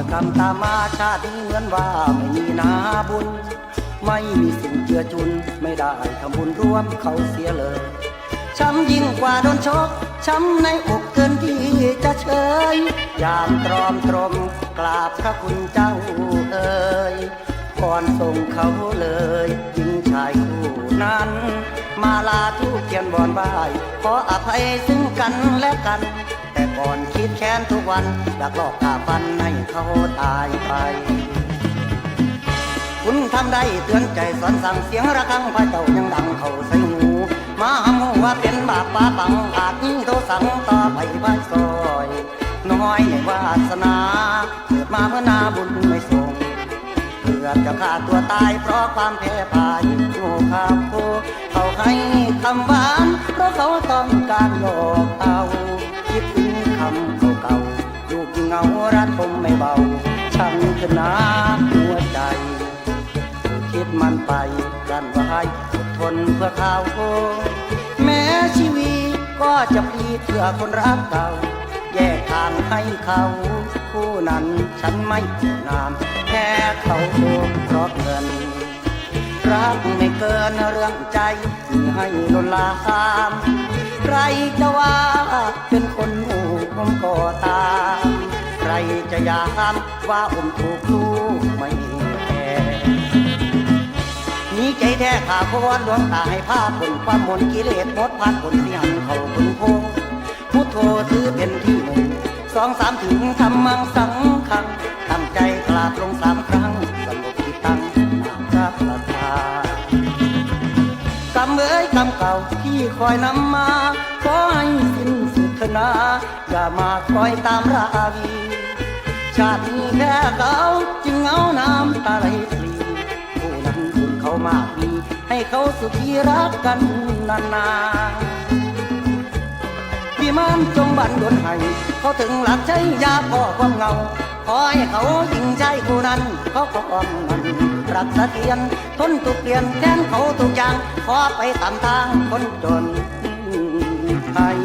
กแต่คำตามมาชาตินี้เหมือนว่าไม่มีนาบุญ ไม่มีสิ่งเจือจุน ไม่ได้ทำบุญร่วมเขาเสียเลย ช้ำยิ่งกว่าโดนชก ช้ำในอกเกินที่จะเชยยามตรอมตรมกราบพระคุณเจ้าเอ่ยก่อนส่งเขาเลยหญิงชายคู่นั้น มาลาทุกเขียนบอนบาย ขออภัยซึ่งกันและกัน แต่ก่อนคิดแค้นทุกวันอยากลอกกาฟันให้เขาตายไป คุณทำได้เตือนใจสอนสั่งเสียงระฆังพระเจ้ายังดังเขาใส่หูมาหำว่าเป็นบาปป้าปังอาจนี้โทสังต่อไปบ้านซอยน้อยในวาสนาเกิดมาเพื่อนาบุญไม่ส่งเกือบจะฆ่าตัวตายเพราะความแพ้พ่ายโง่ข้ามโคเขาให้คำหวานเพราะเขาต้องการหลอก ถึงคำเก่าๆลูกเงารัดผมไม่เบาช่างขึ้นน้ำหัวใจ คิดมันไปกันไว้อดทนเพื่อเขาแม้ชีวิตก็จะพลีเพื่อคนรักเก่า แยกทางให้เขาผู้นั้นฉันไม่นามแค่เขาเพราะเงินรักไม่เกินเรื่องใจให้ลนลามใครจะว่าเป็นคนหู ผมก็ตามใครจะยามว่าผมถูกลูกไม่แคร์มีใจแท้ข้าพรหลวงตาให้ภาพผลความมนกิเลสหมดพันผลที่หันเขาพึงพงพุทโธถือเป็นที่หนึ่งสองสามถึงทำมังสังขังตั้งใจกราบลงสามครั้งสงบที่ตั้งนามพระประธานกำเอ้ยกำเก่าที่คอยนำมาขอให้สิ้นสุด เถอะนาอย่ามาคอยตามราวีชาตินี้แค่เขาจึงเอาน้ำตาไหลพลีผู้นั้นคุณเขามากมีให้เขาสุขีรักกันนานๆพี่มันจงบันดลให้เขาถึงหลักใช้ยาพ่อความเงาขอให้เขายิงใจผู้นั้นเขาก็อมมันรักสะเสถียรทนทุกเปลี่ยนแทนเขาทุกอย่างขอไปตามทางคนจนไทย